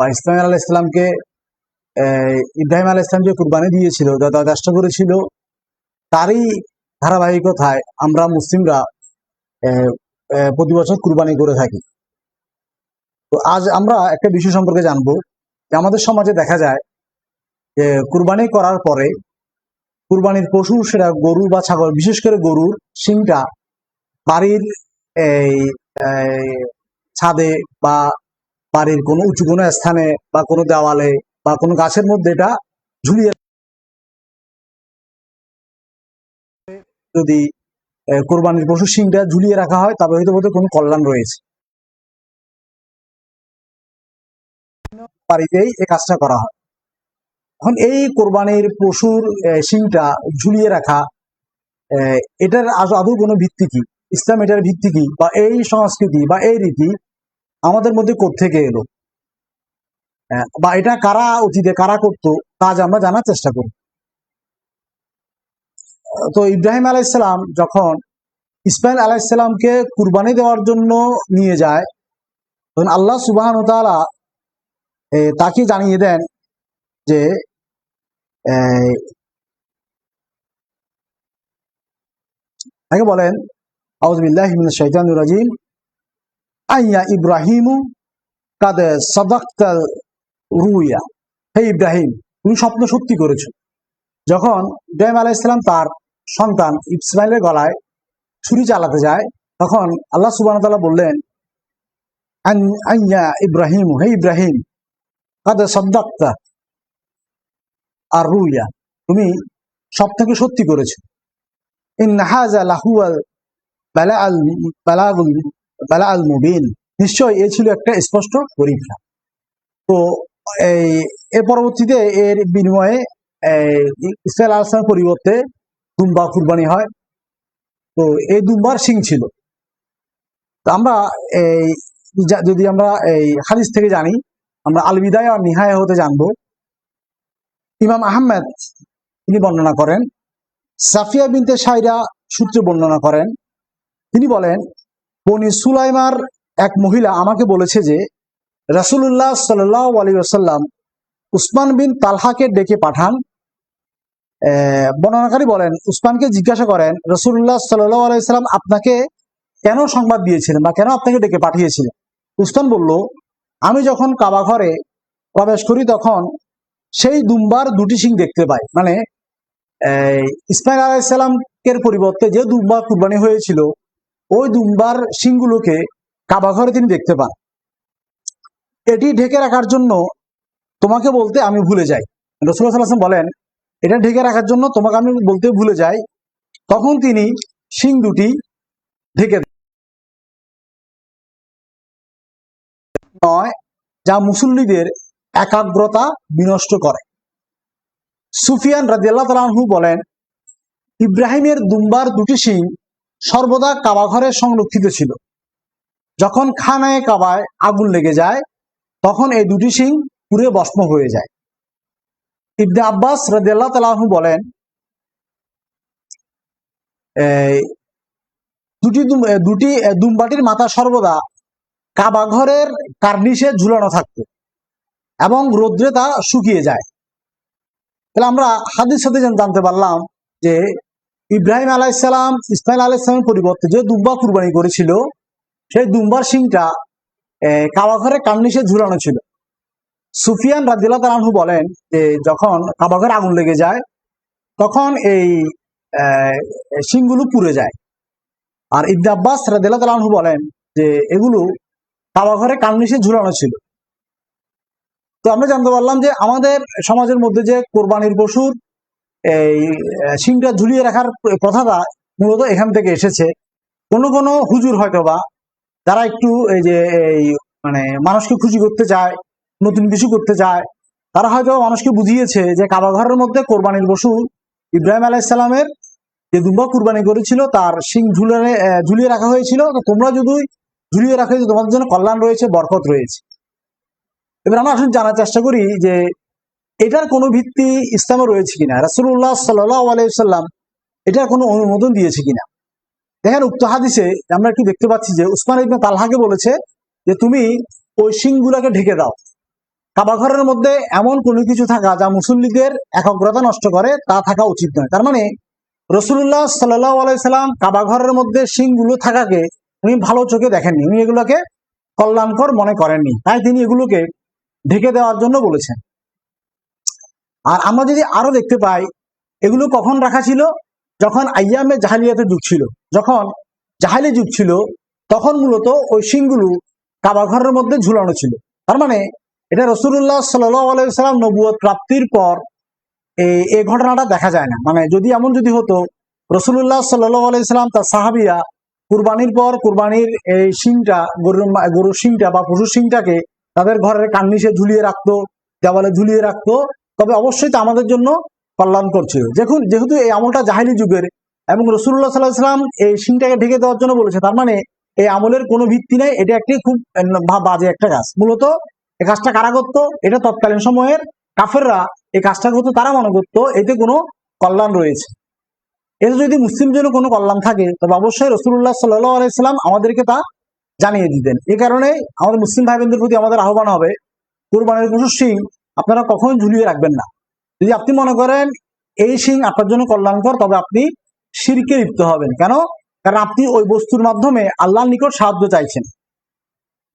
বা ইসমাইল আলাহ ইসলামকে ইব্রাহিম আলাহ ইসলাম যে কুরবানি দিয়েছিল যা চেষ্ট করেছিল। তারই ধারাবাহিকতায় আমরা মুসলিমরা প্রতি বছর কুরবানি করে থাকি। তো আজ আমরা একটা বিষয় সম্পর্কে জানব যে আমাদের সমাজে দেখা যায় যে কুরবানি করার পরে কুরবানির পশু সেটা গরু বা ছাগল বিশেষ করে গরুর শিংটা বাড়ির এই, ছাদে বা বাড়ির কোনো উঁচু কোনো স্থানে বা কোনো দেওয়ালে বা কোনো গাছের মধ্যে এটা ঝুলিয়ে যদি কোরবানির পশু শিংটা ঝুলিয়ে রাখা হয়, তবে হয়তো বোধহয় কোনো কল্যাণ রয়েছে। বাড়িতেই এই কাজটা করা হয়। এখন এই কোরবানির পশুর শিংটা ঝুলিয়ে রাখা এটার আদৌ কোনো ভিত্তি কি? ইসলাম এটার ভিত্তি কি? বা এই সংস্কৃতি বা এই রীতি আমাদের মধ্যে থেকে এলো? আহ, বা এটা কারা অতীতে কারা করতো কাজ আমরা জানার চেষ্টা করি। তো ইব্রাহিম আলাইসালাম যখন ইসমাইল আলাইসালামকে কুরবানি দেওয়ার জন্য নিয়ে যায় তখন আল্লাহ সুবাহ তাআলা এ, তাকে জানিয়ে দেন যে তাকে বলেন শাইতানির রাজিম আইয়া ইব্রাহিমু কাদ সাদাক্তাল রুইয়া। হে ইব্রাহিম, তুমি স্বপ্ন সত্যি করেছ। যখন ইব্রাহিম আলাইহিসসালাম তার সন্তান ইসমাইলের গলায় ছুরি চালাতে যায়, তখন আল্লাহ সুবহান তাআলা বললেন আইয়া ইব্রাহিম, হে ইব্রাহিম, কাদ সাদাক্তা আর রুইয়া তুমি স্বপ্নকে সত্যি করেছ। ইন হাজা লাহুয়াল বালা বালা আল মুবিন। নিশ্চয় এ ছিল একটা স্পষ্ট পরীক্ষা। তো এই, এর পরবর্তীতে এর বিনিময়ে ইসরায়েল আলসালামের পরিবর্তে দুম্বা কুরবানি হয়। তো এই দুম্বার সিং ছিল। আমরা এই যদি আমরা এই হাদিস থেকে জানি, আমরা আল বিদায় আর নিহায় হতে জানব। ইমাম আহমেদ তিনি বর্ণনা করেন, সাফিয়া বিনতে সাইরা সূত্রে বর্ণনা করেন। তিনি বলেন বনি সুলাইমার এক মহিলা আমাকে বলেছে যে, রাসূলুল্লাহ সাল্লাহ আলী আসাল্লাম উসমান বিন তালহাকে ডেকে পাঠান। বর্ণনাকারী বলেন, উসমানকে জিজ্ঞাসা করেন রসুল্লাহ সাল্লাহ আলাইসাল্লাম আপনাকে কেন সংবাদ দিয়েছিলেন বা কেন আপনাকে ডেকে পাঠিয়েছিলেন? উসমান বলল, আমি যখন কাবা ঘরে প্রবেশ করি তখন সেই দুম্বার দুটি সিং দেখতে পাই। মানে ইসমাইল আলাইসাল্লামের পরিবর্তে যে দুম্বা কুরবানি হয়েছিল ওই দুম্বার সিংগুলোকে কাবা ঘরে তিনি দেখতে পান। এটি ঢেকে রাখার জন্য তোমাকে বলতে আমি ভুলে যাই। রসুল্লাহ বলেন, এটা ঢেকে রাখার জন্য তোমাকে আমি বলতে ভুলে যাই। তখন তিনি সিং দুটি ঢেকে। নয়, যা মুসল্লিদের একাগ্রতা বিনষ্ট করে। সুফিয়ান রাজিয়াল্লাহ তালাহু বলেন, ইব্রাহিমের দুম্বার দুটি সিং সর্বদা কাবাঘরে সংরক্ষিত ছিল। যখন খানায় কাবায় আগুন লেগে যায়, তখন এই দুটি সিং পুড়ে ভস্ম হয়ে যায়। ইবনে আব্বাস রাদিয়াল্লাহু তাআলাহু বলেন দুটি দুটি দুমবাটির মাথা সর্বদা কাবা ঘরের কার্নিশে ঝুলানো থাকতো এবং রৌদ্রে তা শুকিয়ে যায়। তাহলে আমরা হাদিস সাথে জানতে পারলাম যে ইব্রাহিম আলাইসালাম ইসমাইল আলাইসালামের পরিবর্তে যে দুম্বা কুরবানি করেছিল সেই দুম্বার সিংটা আহ, কাবা ঘরে কার্নিশে ঝুলানো ছিল। সুফিয়ান রাদিল্লাহ তালাহু বলেন যে যখন কাবা ঘরে আগুন লেগে যায় তখন এই শিংগুলো পুড়ে যায়। আর ইবনে আব্বাস রাদিল্লাহ তালাহু বলেন যে এগুলো কাবা ঘরে কার্নিশে ঝুলানো ছিল। তো আমরা জানতে পারলাম যে আমাদের সমাজের মধ্যে যে কোরবানির পশুর এই শিংটা ঝুলিয়ে রাখার কথাটা মূলত এখান থেকে এসেছে। কোনো কোনো হুজুর হয়তো বা যারা একটু এই যে, এই মানে মানুষকে খুশি করতে চায়, নতুন কিছু করতে চায়, তারা হয়তো মানুষকে বুঝিয়েছে যে কাবা ঘরের মধ্যে কোরবানির বসু ইব্রাহিম আলাইসাল্লামের যে দুম্বা কুরবানি করেছিল, তার শিং ঝুলে ঝুলিয়ে রাখা হয়েছিল। তো তোমরা যদি ঝুলিয়ে রাখা হয়েছে তোমাদের জন্য কল্যাণ রয়েছে, বরকত রয়েছে। এবার আমরা আসলে জানার চেষ্টা করি যে এটার কোনো ভিত্তি ইসলামে রয়েছে কিনা? রাসুল্লাহ সাল্লাহ আলাইসাল্লাম এটার কোনো অনুমোদন দিয়েছে কিনা? দেখেন, উক্ত হাদিসে আমরা কি দেখতে পাচ্ছি যে উসমান ইবনে তালহাকে বলেছে যে, তুমি ওই শিংগুলাকে ঢেকে দাও। কাবাঘরের মধ্যে এমন কোনো কিছু থাকা যা মুসল্লিদের একাগ্রতা নষ্ট করে, তা থাকা উচিত নয়। তার মানে রসুল্লাহ সাল্লাহ আলাইসাল্লাম কাবাঘরের মধ্যে শিংগুলো থাকাকে উনি ভালো চোখে দেখেননি। উনি এগুলোকে কল্যাণকর মনে করেননি। তাই তিনি এগুলোকে ঢেকে দেওয়ার জন্য বলেছেন। আর আমরা যদি আরও দেখতে পাই, এগুলো কখন রাখা ছিল? যখন আইয়ামে জাহালিয়াতে যুগ ছিল। যখন জাহালি যুগ ছিল, তখন মূলত ওই শিংগুলো কাবাঘরের মধ্যে ঝুলানো ছিল। তার মানে এটা রসুল্লাহ সাল্লাম নবুয়ত প্রাপ্তির পর এই ঘটনাটা দেখা যায় না। মানে যদি এমন যদি হতো রসুল্লাহ সাল্লাহ আলাইসাল্লাম তার সাহাবিয়া কুরবানির পর কুরবানির এই শিংটা, গরুর গরুর শিংটা বা পশুর শিংটাকে তাদের ঘরের কান্নিসে ঝুলিয়ে রাখতো, দেওয়ালে ঝুলিয়ে রাখতো তবে অবশ্যই তা আমাদের জন্য কল্যাণ করছিল দেখুন, যেহেতু এই আমলটা জাহিলি যুগের এবং রসুল্লাহ সাল্লাহ সাল্লাম এই শিংটাকে ঢেকে দেওয়ার জন্য বলেছে, তার মানে এই আমলের কোনো ভিত্তি নেই, এটা একটি খুব বাজে একটা কাজ। মূলত এই কাজটা কারা করতো? এটা তৎকালীন সময়ের কাফেররা এই কাজটা করতো, তারা মনে করতো এতে কোনো কল্যাণ রয়েছে। এতে যদি মুসলিম জন্য কোনো কল্যাণ থাকে, তবে অবশ্যই রসুল্লাহ সাল্লাহ আলাইসাল্লাম আমাদেরকে তা জানিয়ে দিতেন। এই কারণে আমাদের মুসলিম ভাই বোনদের প্রতি আমাদের আহ্বান হবে, কুরবানির পশুর শিং আপনারা কখনোই ঝুলিয়ে রাখবেন না। যদি আপনি মনে করেন এই শিং আপনার জন্য কল্যাণকর, তবে আপনি শিরকে লিপ্ত হবেন। কেন? কারণ আপনি ওই বস্তুর মাধ্যমে আল্লাহর নিকট সাহায্য চাইছেন।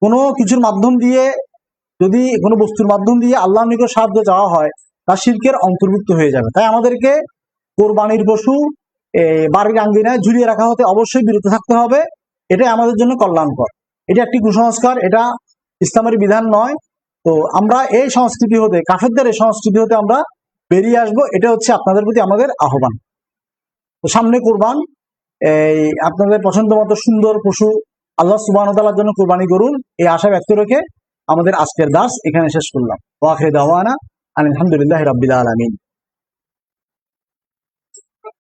কোনো কিছুর মাধ্যম দিয়ে, যদি কোনো বস্তুর মাধ্যম দিয়ে আল্লাহর নিকট সাহায্য চাওয়া হয়, তা শিরকের অন্তর্ভুক্ত হয়ে যাবে। তাই আমাদেরকে কোরবানির পশু বাড়ির আঙ্গিনায় ঝুলিয়ে রাখা হতে অবশ্যই বিরত থাকতে হবে। এটাই আমাদের জন্য কল্যাণকর। এটা একটি কুসংস্কার, এটা ইসলামের বিধান নয়। তো আমরা এই সংস্কৃতি হতে, কাফেরদের এই সংস্কৃতি হতে আমরা বেরিয়ে আসব। এটা হচ্ছে আপনাদের প্রতি আমাদের আহ্বান। তো সামনে কোরবান। এই আপনাদের পছন্দ মতো সুন্দর পশু আল্লাহ সুবাহতালার জন্য কোরবানি করুন। এই আশা ব্যক্ত রেখে আমাদের আজকের দাস এখানে শেষ করলাম। ওয়াখরে দাওয়ানা আলহামদুলিল্লাহ রাব্বিল আলামিন।